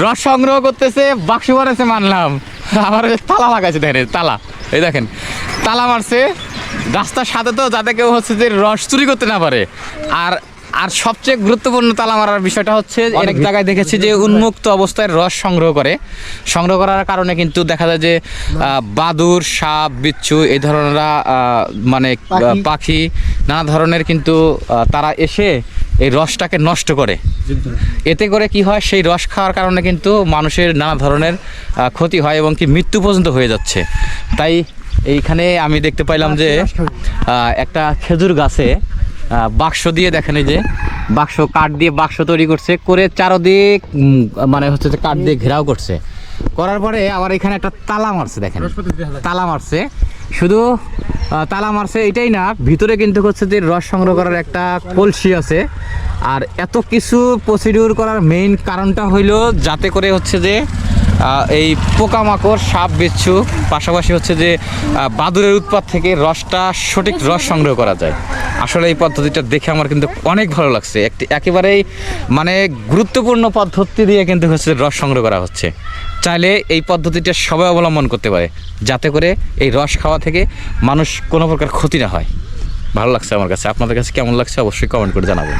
রস সংগ্রহ করতেছে বাক্স বানাচ্ছে মানলাম। আমার তালা লাগাইছে দেখেন তালা। এই দেখেন তালা মারছে। রাস্তার সাথে তো যাতে কেউ হচ্ছে যে রস চুরি করতে না পারে। আর আর সবচেয়ে গুরুত্বপূর্ণ তালা মারার বিষয়টা হচ্ছে অনেক জায়গায় দেখেছি যে উন্মুক্ত অবস্থায় রস সংগ্রহ করে। সংগ্রহ করার কারণে কিন্তু দেখা যায় যে বাদুর সাপ বিচ্ছু এই ধরনের মানে। পাখি। নানা ধরনের কিন্তু তারা এসে এই রসটাকে নষ্ট করে। এতে করে কি হয় সেই রস খাওয়ার কারণে কিন্তু মানুষের নানা ধরনের ক্ষতি হয় এবং কি মৃত্যু পর্যন্ত হয়ে যাচ্ছে। তাই এইখানে আমি দেখতে পাইলাম যে একটা খেজুর গাছে বাক্স দিয়ে দেখেন যে বাক্স কাঠ দিয়ে বাক্স তৈরি করছে করে চারদিক মানে হচ্ছে যে কাঠ দিয়ে ঘেরাও করছে। করার পরে আবার এখানে একটা তালা মারছে দেখেন। তালা মারছে। শুধু তালা মারছে, এটাই না। ভিতরে কিন্তু হচ্ছে যে রস সংগ্রহ করার একটা কলসি আছে। আর এত কিছু প্রসিডিউর করার মেইন কারণটা হইল যাতে করে হচ্ছে যে এই পোকামাকড়, সাপ, বিচ্ছু, পাশাপাশি হচ্ছে যে বাদুরের উৎপাত থেকে রসটা সঠিক রস সংগ্রহ করা যায়। আসলে এই পদ্ধতিটা দেখে আমার কিন্তু অনেক ভালো লাগছে। একটি একেবারেই মানে গুরুত্বপূর্ণ পদ্ধতি দিয়ে কিন্তু হচ্ছে রস সংগ্রহ করা হচ্ছে। চাইলে এই পদ্ধতিটা সবাই অবলম্বন করতে পারে, যাতে করে এই রস খাওয়া থেকে মানুষ কোনো প্রকার ক্ষতি না হয়। ভালো লাগছে আমার কাছে। আপনাদের কাছে কেমন লাগছে অবশ্যই কমেন্ট করে জানাবেন।